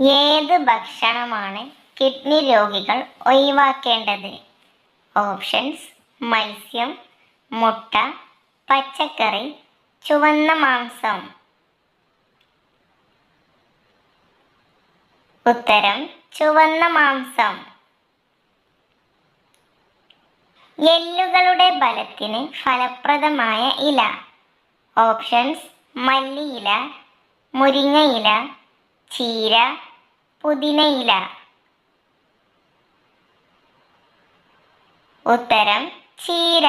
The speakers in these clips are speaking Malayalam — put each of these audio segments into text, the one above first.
ഏത് ഭക്ഷണമാണ് കിഡ്നി രോഗികൾ ഒഴിവാക്കേണ്ടത്? ഓപ്ഷൻസ് മത്സ്യം മുട്ട പച്ചക്കറി ചുവന്ന മാംസം. ഉത്തരം ചുവന്ന മാംസം. എല്ലുകളുടെ ബലത്തിന് ഫലപ്രദമായ ഇല. ഓപ്ഷൻസ് മല്ലിയില മുരിങ്ങയില ചീര പുതിനയില. ഉത്തരം ചീര.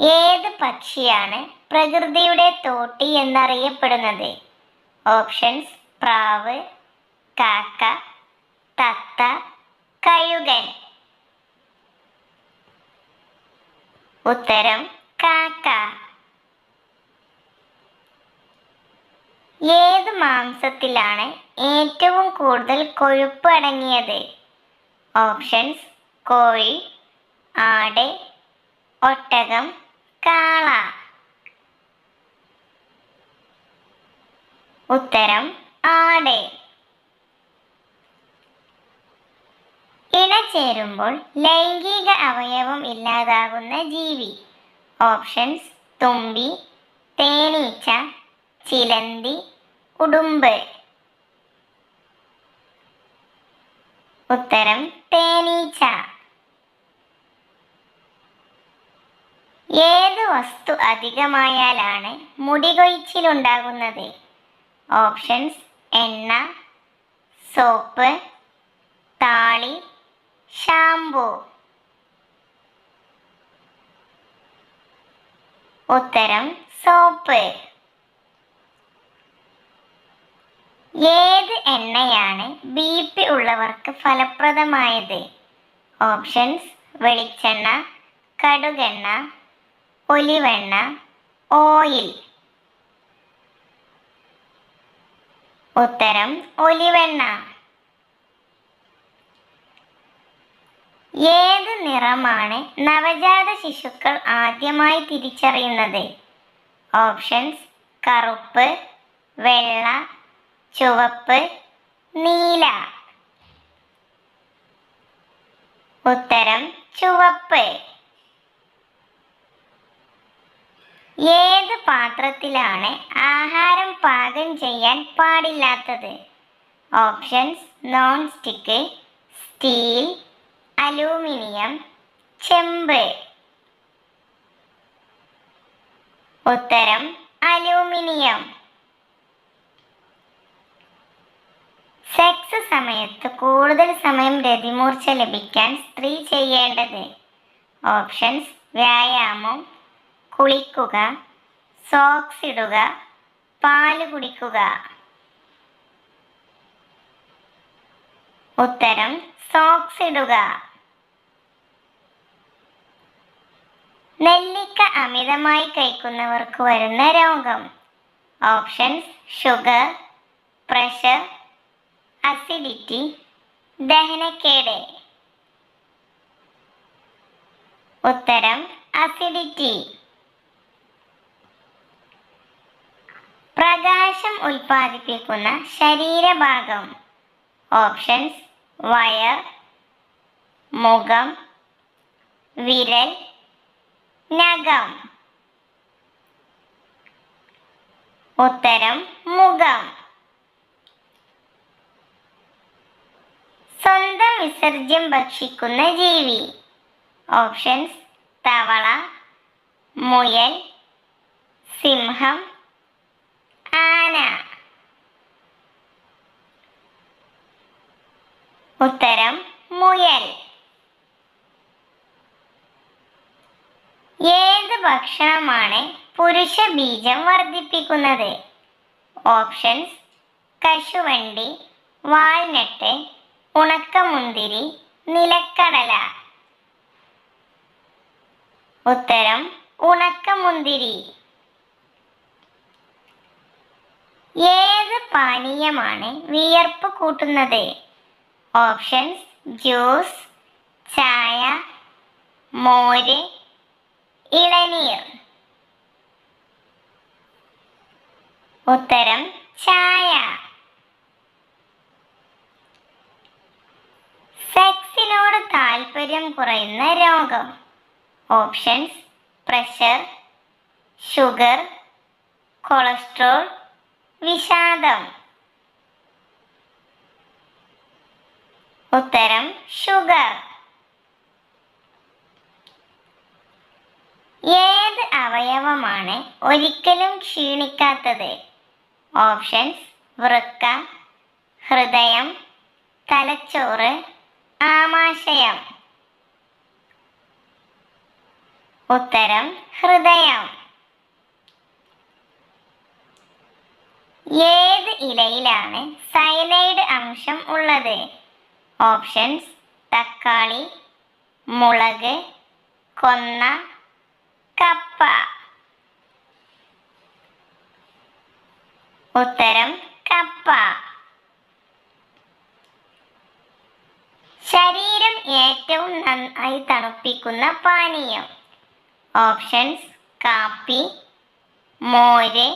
ഏത് പക്ഷിയാണ് പ്രകൃതിയുടെ തോട്ടി എന്നറിയപ്പെടുന്നത്? ഓപ്ഷൻസ് പ്രാവ് കാക്ക തത്ത കയുകൻ ഉത്തരം കാക്ക. ഏത് മാംസത്തിലാണ് ഏറ്റവും കൂടുതൽ കൊഴുപ്പ് അടങ്ങിയത്? ഓപ്ഷൻസ് കോഴി ആട് ഒട്ടകം കാള. ഉത്തരം ആട്. ഇണ ചേരുമ്പോൾ ലൈംഗിക അവയവം ഇല്ലാതാകുന്ന ജീവി. ഓപ്ഷൻസ് തുമ്പി തേനീച്ച ചിലന്തി ഉടുമ്പ്. ഉത്തരം തേനീച്ച. ഏത് വസ്തു അധികമായാലാണ് മുടി കൊഴിച്ചിലുണ്ടാകുന്നത്? ഓപ്ഷൻസ് എണ്ണ സോപ്പ് താളി ഷാംപൂ. ഉത്തരം സോപ്പ്. ഏത് എണ്ണയാണ് ബി പി ഉള്ളവർക്ക് ഫലപ്രദമായത്? ഓപ്ഷൻസ് വെളിച്ചെണ്ണ കടുകെണ്ണ ഒലിവെണ്ണ ഓയിൽ. ഉത്തരം ഒലിവെണ്ണ. ഏത് നിറമാണ് നവജാത ശിശുക്കൾ ആദ്യമായി തിരിച്ചറിയുന്നത്? ഓപ്ഷൻസ് കറുപ്പ് വെള്ള ചുവപ്പ് നീല. ഉത്തരം ചുവപ്പ്. ഏത് പാത്രത്തിലാണ് ആഹാരം പാകം ചെയ്യാൻ പാടില്ലാത്തത്? Options non stick steel aluminium ചെമ്പ്. ഉത്തരം അലൂമിനിയം. സെക്സ് സമയത്ത് കൂടുതൽ സമയം രതിമൂർച്ച ലഭിക്കാൻ സ്ത്രീ ചെയ്യേണ്ടത്. ഓപ്ഷൻസ് വ്യായാമം കുളിക്കുക സോക്സ് ഇടുക പാൽ കുടിക്കുക. ഉത്തരം സോക്സ് ഇടുക. നെല്ലിക്ക അമിതമായി കഴിക്കുന്നവർക്ക് വരുന്ന രോഗം. ഓപ്ഷൻസ് ഷുഗർ പ്രഷർ അസിഡിറ്റി ദഹനക്കേട് ഉത്തരം അസിഡിറ്റി പ്രകാശം ഉൽപ്പാദിപ്പിക്കുന്ന ശരീരഭാഗം. ഓപ്ഷൻസ് വയർ മുഖം വിരൽ നഖം. ഉത്തരം മുഖം. വിസർജ്യം ഭക്ഷിക്കുന്ന ജീവി. ഓപ്ഷൻസ് തവള മുയൽ സിംഹം ആന. ഉത്തരം മുയൽ. ഏത് ഭക്ഷണമാണ് പുരുഷ ബീജം വർദ്ധിപ്പിക്കുന്നത്? ഓപ്ഷൻസ് കശുവണ്ടി വാൾനട്ട് ഉണക്കമുന്തിരി നിലക്കടല. ഉത്തരം ഉണക്കമുന്തിരി. ഏത് പാനീയമാണ് വിയർപ്പ് കൂട്ടുന്നത്? ഓപ്ഷൻസ് ജ്യൂസ് ചായ മോര് ഇളനീർ. ഉത്തരം ചായ. താല്പര്യം കുറയുന്ന രോഗം. ഓപ്ഷൻസ് പ്രഷർ ഷുഗർ കൊളസ്ട്രോൾ വിഷാദം. ഉത്തരം ഷുഗർ ഏത് അവയവമാണ് ഒരിക്കലും ക്ഷീണിക്കാത്തത്? ഓപ്ഷൻസ് വൃക്ക ഹൃദയം തലച്ചോറ് ആമാശയം. ഉത്തരം ഹൃദയം. ഏത് ഇലയിലാണ് സൈനൈഡ് അംശം ഉള്ളത്? ഓപ്ഷൻസ് തക്കാളി മുളക് കൊന്ന കപ്പ. ഉത്തരം കപ്പ. ശരീരം ഏറ്റവും നന്നായി തണുപ്പിക്കുന്ന പാനീയം. ഓപ്ഷൻസ് കാപ്പി മോര്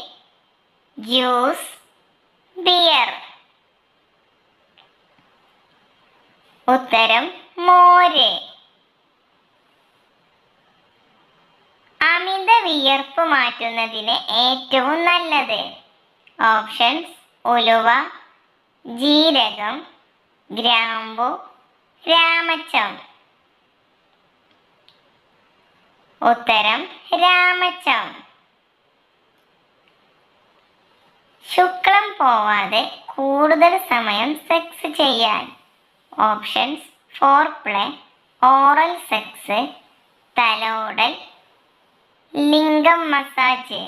ജ്യൂസ് ബിയർ. ഉത്തരം മോര്. അമിത വിയർപ്പ് മാറ്റുന്നതിന് ഏറ്റവും നല്ലത്. ഓപ്ഷൻസ് ഉലുവ ജീരകം ഗ്രാമ്പു രാമച്ചം ഉത്തരം രാമച്ചം ശുക്ലം പോവാതെ കൂടുതൽ സമയം സെക്സ് ചെയ്യാൻ. Options foreplay oral sex തലോടൽ ലിംഗം മസാജ്.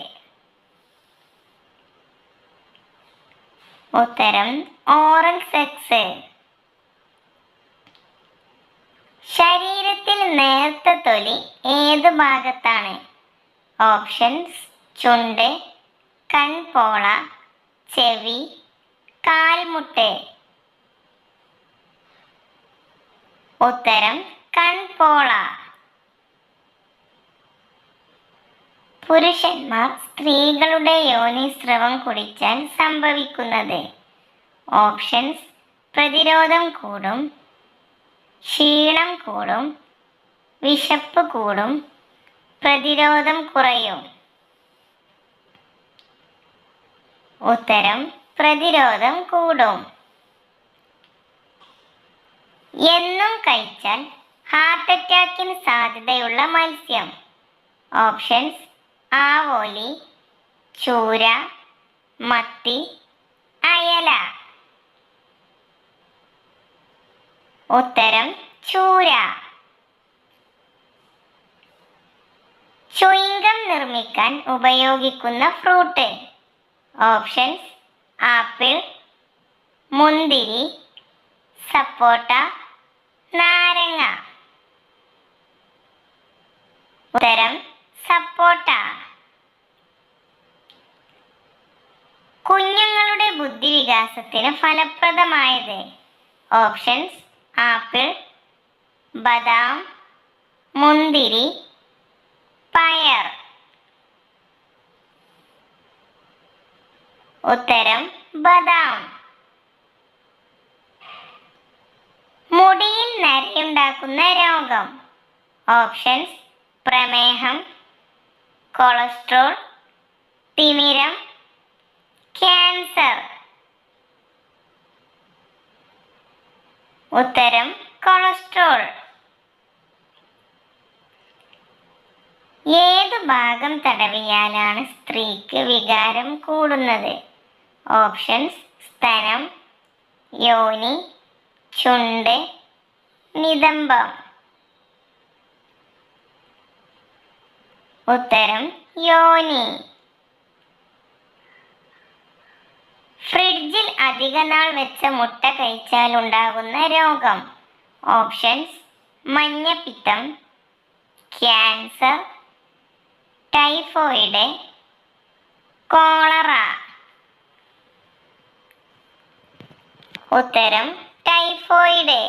ഉത്തരം ഓറൽ സെക്സ് ശരീരത്തിൽ നേർത്ത തൊലി ഏത് ഭാഗത്താണ്? ഓപ്ഷൻസ് ചുണ്ട് കൺപോള ചെവി കാൽമുട്ട്. ഉത്തരം കൺപോള. പുരുഷന്മാർ സ്ത്രീകളുടെ യോനി യോനിസ്രവം കുടിച്ചാൽ സംഭവിക്കുന്നത്. ഓപ്ഷൻസ് പ്രതിരോധം കൂടും. ക്ഷീണം കൂടും വിശപ്പ് കൂടും പ്രതിരോധം കുറയും. ഉത്തരം പ്രതിരോധം കൂടും. എന്നും കഴിച്ചാൽ ഹാർട്ട് അറ്റാക്കിന് സാധ്യതയുള്ള മത്സ്യം. ഓപ്ഷൻസ് ആവോലി ചൂര മത്തി അയല. ഉത്തരം ചൂര. ചുയിങ്കം നിർമ്മിക്കാൻ ഉപയോഗിക്കുന്ന ഫ്രൂട്ട്. ഓപ്ഷൻസ് ആപ്പിൾ മുന്തിരി സപ്പോട്ട നാരങ്ങ. ഉത്തരം സപ്പോട്ട. കുഞ്ഞുങ്ങളുടെ ബുദ്ധിവികാസത്തിന് ഫലപ്രദമായത്. ഓപ്ഷൻസ് ആപ്പിൾ ബദാം മുന്തിരി പയർ. ഉത്തരം ബദാം. മുടിയിൽ നരയുണ്ടാക്കുന്ന രോഗം. ഓപ്ഷൻസ് പ്രമേഹം കൊളസ്ട്രോൾ തിമിരം ക്യാൻസർ. ഉത്തരം കൊളസ്ട്രോൾ. ഏത് ഭാഗം തടവിയാലാണ് സ്ത്രീക്ക് വികാരം കൂടുന്നത്? ഓപ്ഷൻസ് സ്തനം യോനി ചുണ്ട് നിതംബം. ഉത്തരം യോനി. ഫ്രിഡ്ജിൽ അധിക നാൾ വെച്ച മുട്ട കഴിച്ചാൽ ഉണ്ടാകുന്ന രോഗം. ഓപ്ഷൻസ് മഞ്ഞപ്പിത്തം ക്യാൻസർ ടൈഫോയിഡ് കോളറ. ഉത്തരം ടൈഫോയിഡ്.